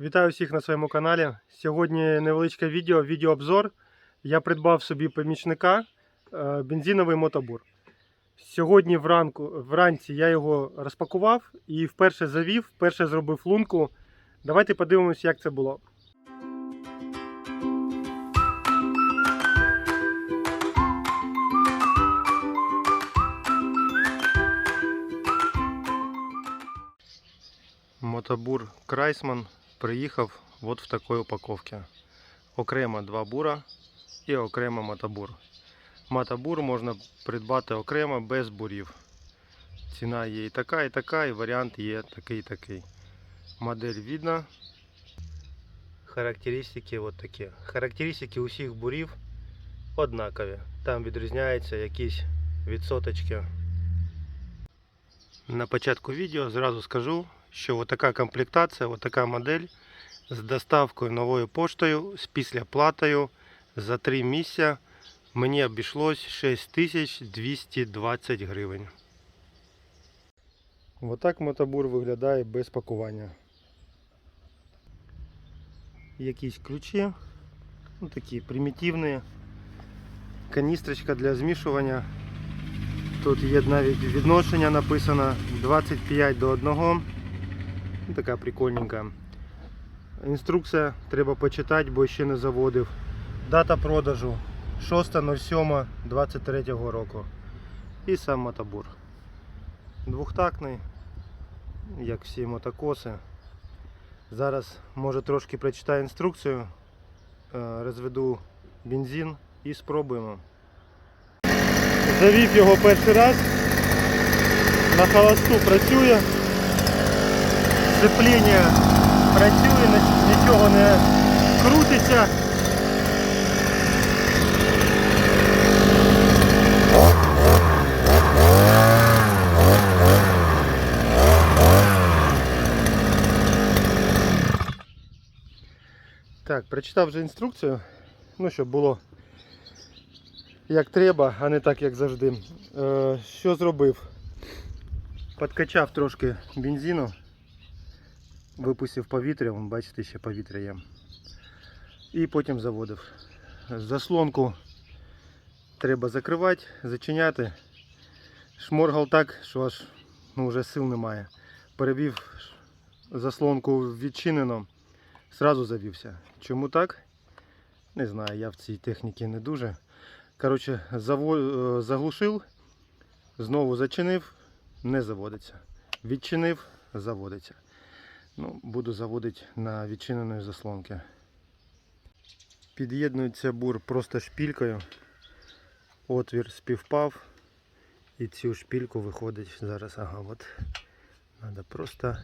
Вітаю всіх на своєму каналі. Сьогодні невеличке відео, відеообзор. Я придбав собі помічника е, бензиновий мотобур. Сьогодні вранку, вранці я його розпакував і вперше завів, вперше зробив лунку. Давайте подивимось, як це було. Мотобур Крайсман приїхав от в такій упаковці. Окремо два бура і окремо мотобур. Мотобур можна придбати окремо без бурів. Ціна є і така, і така, і варіант є такий і такий. Модель видно. Характеристики от такі. Характеристики усіх бурів однакові. Там відрізняються якісь відсоточки. На початку відео зразу скажу, що от така комплектація, така модель з доставкою новою поштою, з післяплатою за 3 місяця мені обійшлось 6220 гривень. Отак мотобур виглядає без пакування. Якісь ключі, ну такі примітивні. Каністрочка для змішування. Тут є навіть відношення написано 25 до 1. Ну, Така прикольненька. Інструкція треба почитати, бо ще не заводив. Дата продажу 6.07.23 року. І сам мотобур. Двохтактний, як всі мотокоси. Зараз може трошки прочитаю інструкцію, е, розведу бензин і спробуємо. Завів його перший раз. На холосту працює. Сцепління працює, ні- нічого не крутиться. Так, прочитав вже інструкцію, ну щоб було як треба, а не так, як завжди. Е, що зробив? Подкачав трошки бензину, випустив повітря, вон, бачите, ще повітря є. І потім заводив. Заслонку треба закривати, зачиняти. Шморгав так, що аж ну, вже сил немає. Перевів заслонку відчинено, зразу завівся. Чому так? Не знаю, я в цій техніці не дуже. Коротше, е, заглушив, знову зачинив, не заводиться. Відчинив, заводиться. Ну, буду заводити на відчиненої заслонки. Під'єднується бур просто шпількою. Отвір співпав. І цю шпільку виходить зараз. Ага, от. Треба просто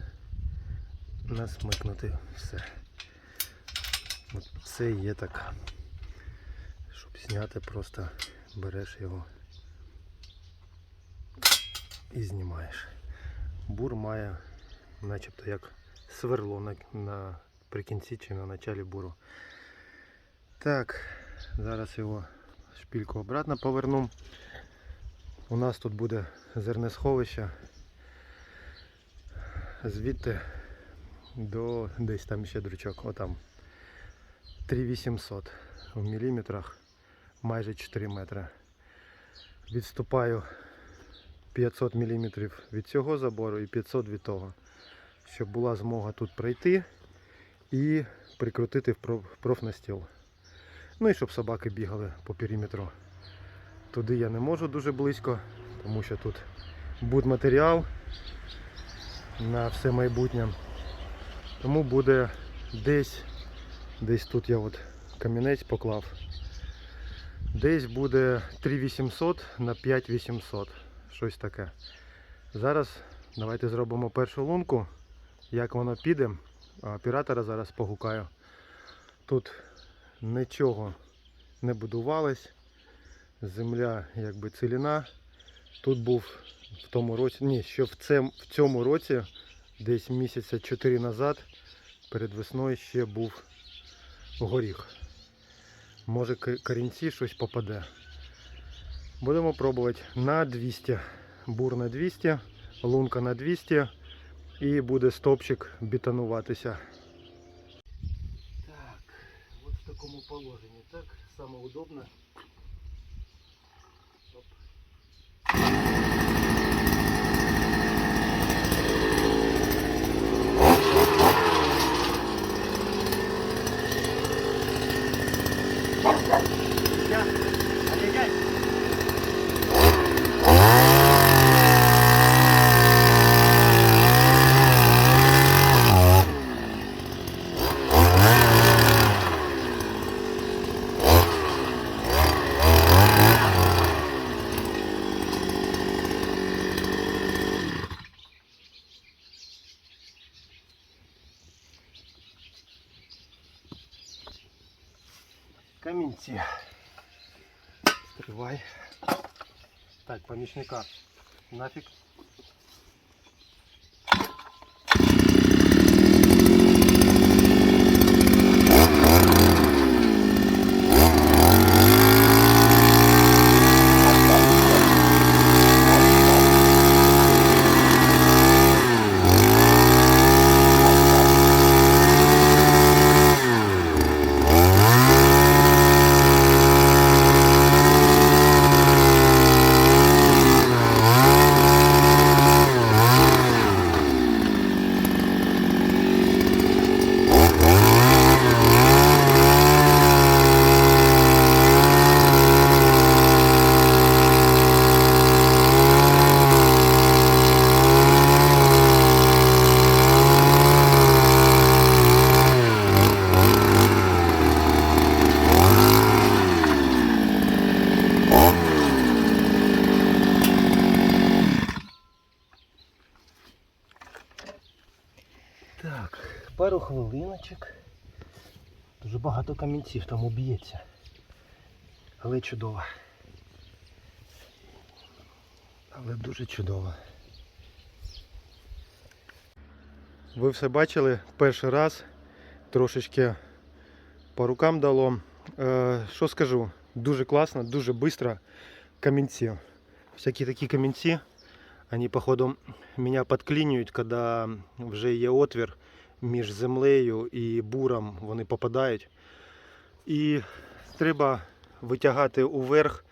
насмикнути все. От це є так. Щоб зняти, просто береш його і знімаєш. Бур має начебто як сверло на, на прикінці чи на началі буру. Так, зараз його шпільку обратно поверну. У нас тут буде зернесховище. Звідти до десь там ще дрючок, отам. 3800 в міліметрах, майже 4 метри. Відступаю 500 мм від цього забору і 500 від того, щоб була змога тут пройти і прикрутити в проф- профнастіл. Ну і щоб собаки бігали по периметру. Туди я не можу дуже близько, тому що тут будматеріал на все майбутнє. Тому буде десь, десь тут я от камінець поклав. Десь буде 3800 на 5800. Щось таке. Зараз давайте зробимо першу лунку. Як воно піде. Оператора зараз погукаю. Тут нічого не будувалось. Земля якби ціліна. Тут був в тому році, ні, що в, цем, в цьому році, десь місяця 4 назад, перед весною ще був горіх. Може корінці щось попаде. Будемо пробувати на 200. Бур на 200, лунка на 200 і буде стопчик бітонуватися. Так, от в такому положенні, так, саме удобно. Камінці. Стривай. Так, помічника. Нафіг. Дуже багато камінців там уб'ється. Але чудово. Але дуже чудово. Ви все бачили перший раз. Трошечки по рукам дало. Е, що скажу? Дуже класно, дуже швидко. Камінці. Всякі такі камінці. Они, походу, меня подклинюють, коли вже є отвір між землею і буром, вони попадають. І треба витягати уверх,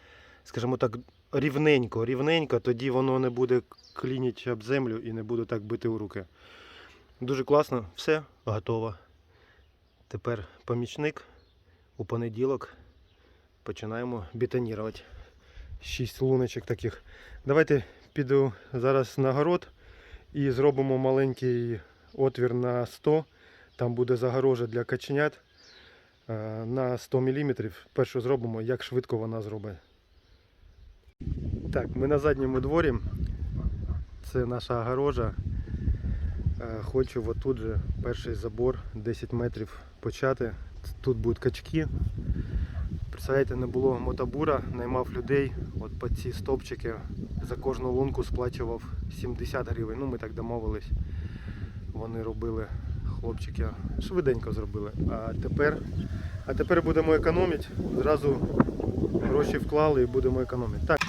скажімо так, рівненько, рівненько, тоді воно не буде клінити об землю і не буде так бити у руки. Дуже класно, все, готово. Тепер помічник у понеділок починаємо бетонувати. Шість луночок таких. Давайте піду зараз на город і зробимо маленький отвір на 100. Там буде загорожа для каченят е, на 100 мм. Першу зробимо, як швидко вона зробить. Так, ми на задньому дворі. Це наша огорожа. Е, Хочу отут же перший забор 10 метрів почати. Тут будуть качки. Представляєте, не було мотобура, наймав людей, от по ці стовпчики за кожну лунку сплачував 70 гривень. Ну, ми так домовились. Вони робили, хлопчики, швиденько зробили. А тепер, а тепер будемо економити. Зразу гроші вклали і будемо економити. Так.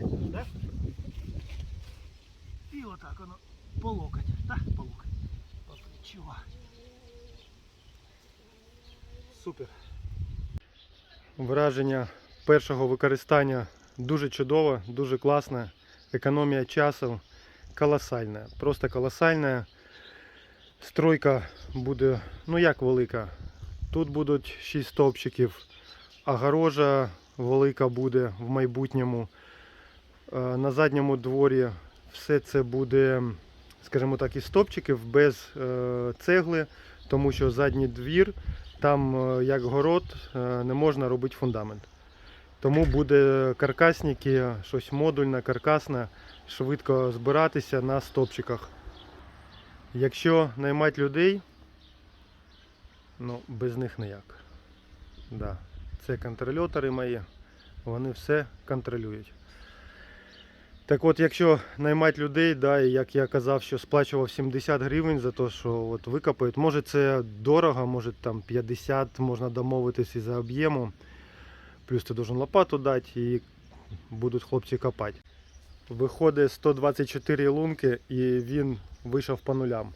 секунд, да? І отак воно по локоть, так, по локоть, по. Супер. Враження першого використання дуже чудове, дуже класне. Економія часу колосальна. Просто колосальна. Стройка буде, ну як велика. Тут будуть 6 стовпчиків, огорожа велика буде в майбутньому. Е, На задньому дворі все це буде, скажімо так, із стопчиків без е, цегли, тому що задній двір, там е, як город, е, не можна робити фундамент. Тому буде каркасники, щось модульне, каркасне, швидко збиратися на стопчиках. Якщо наймати людей, ну без них ніяк. Да. Це контрольотори мої, вони все контролюють. Так от, якщо наймати людей, да, як я казав, що сплачував 70 гривень за те, що от викопають, може це дорого, може там 50, можна домовитися і за об'ємом. Плюс ти должен лопату дати і будуть хлопці копати. Виходить 124 лунки і він вийшов по нулям.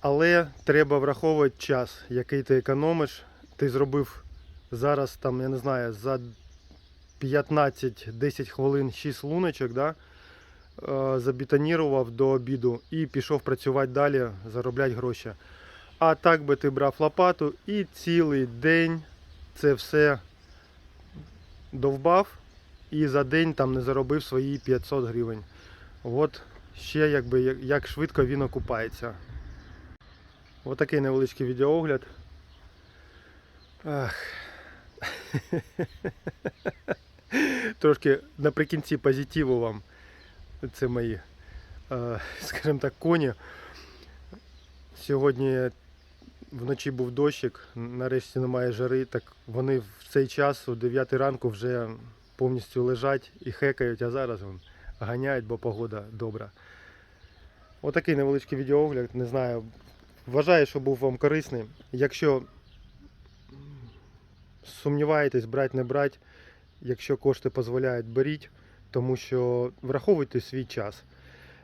Але треба враховувати час, який ти економиш. Ти зробив зараз там, я не знаю, за 15-10 хвилин 6 луночок, да? е, забетонірував до обіду і пішов працювати далі, заробляти гроші. А так би ти брав лопату і цілий день це все довбав і за день там не заробив свої 500 гривень. От ще якби як- швидко він окупається. Ось такий невеличкий відеоогляд. Ах. Трошки наприкінці позитиву вам. Це мої, е, скажімо так, коні. Сьогодні вночі був дощик, нарешті немає жари, так вони в цей час, о 9 ранку, вже повністю лежать і хекають, а зараз ганяють, бо погода добра. Отакий невеличкий відеоогляд, не знаю. Вважаю, що був вам корисний. Якщо сумніваєтесь, брати, не брати, якщо кошти дозволяють, беріть, тому що враховуйте свій час.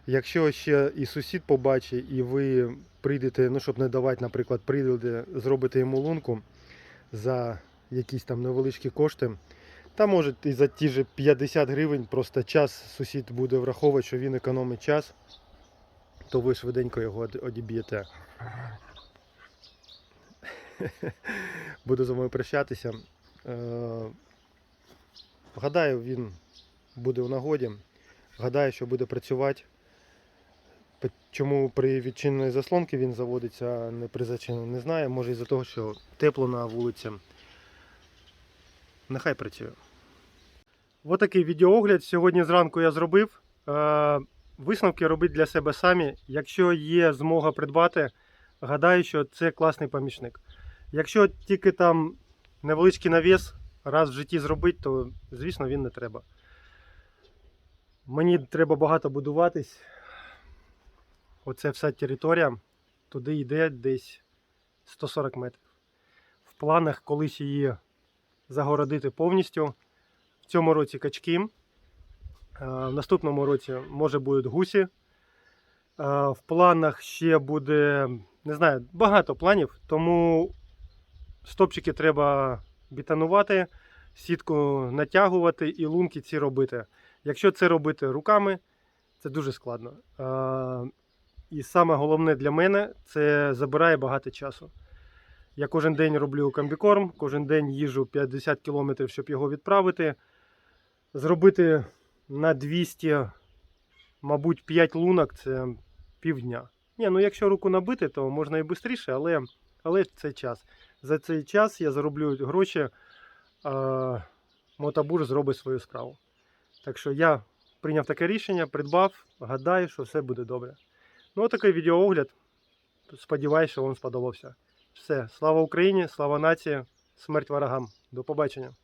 Якщо ще і сусід побачить, і ви прийдете, ну щоб не давати, наприклад, прийдете, зробите йому лунку за якісь там невеличкі кошти, та може і за ті ж 50 гривень просто час сусід буде враховувати, що він економить час, то ви швиденько його одіб'єте. Буду з вами прощатися. Гадаю, він буде в нагоді. Гадаю, що буде працювати. Чому при відчиненої заслонки він заводиться, не при зачиненій, не знаю. Може із-за того, що тепло на вулиці. Нехай працює. Ось такий відеоогляд сьогодні зранку я зробив. Е, Висновки робіть для себе самі. Якщо є змога придбати, гадаю, що це класний помічник. Якщо тільки там невеличкий навіс раз в житті зробити, то звісно він не треба. Мені треба багато будуватись. Оце вся територія. Туди йде десь 140 метрів. В планах колись її загородити повністю. В цьому році качки. Е, В наступному році може будуть гусі. Е, В планах ще буде, не знаю, багато планів, тому стопчики треба бетонувати, сітку натягувати і лунки ці робити. Якщо це робити руками, це дуже складно. І саме головне для мене це забирає багато часу. Я кожен день роблю комбікорм, кожен день їжу 50 км, щоб його відправити. Зробити на 200, мабуть, 5 лунок це півдня. Ні, ну якщо руку набити, то можна і швидше, але, але це час. За цей час я зароблю гроші, а мотобур зробить свою справу. Так що я прийняв таке рішення, придбав, гадаю, що все буде добре. Ну, отакий відеоогляд. Сподіваюсь, що вам сподобався. Все, слава Україні, слава нації, смерть ворогам. До побачення.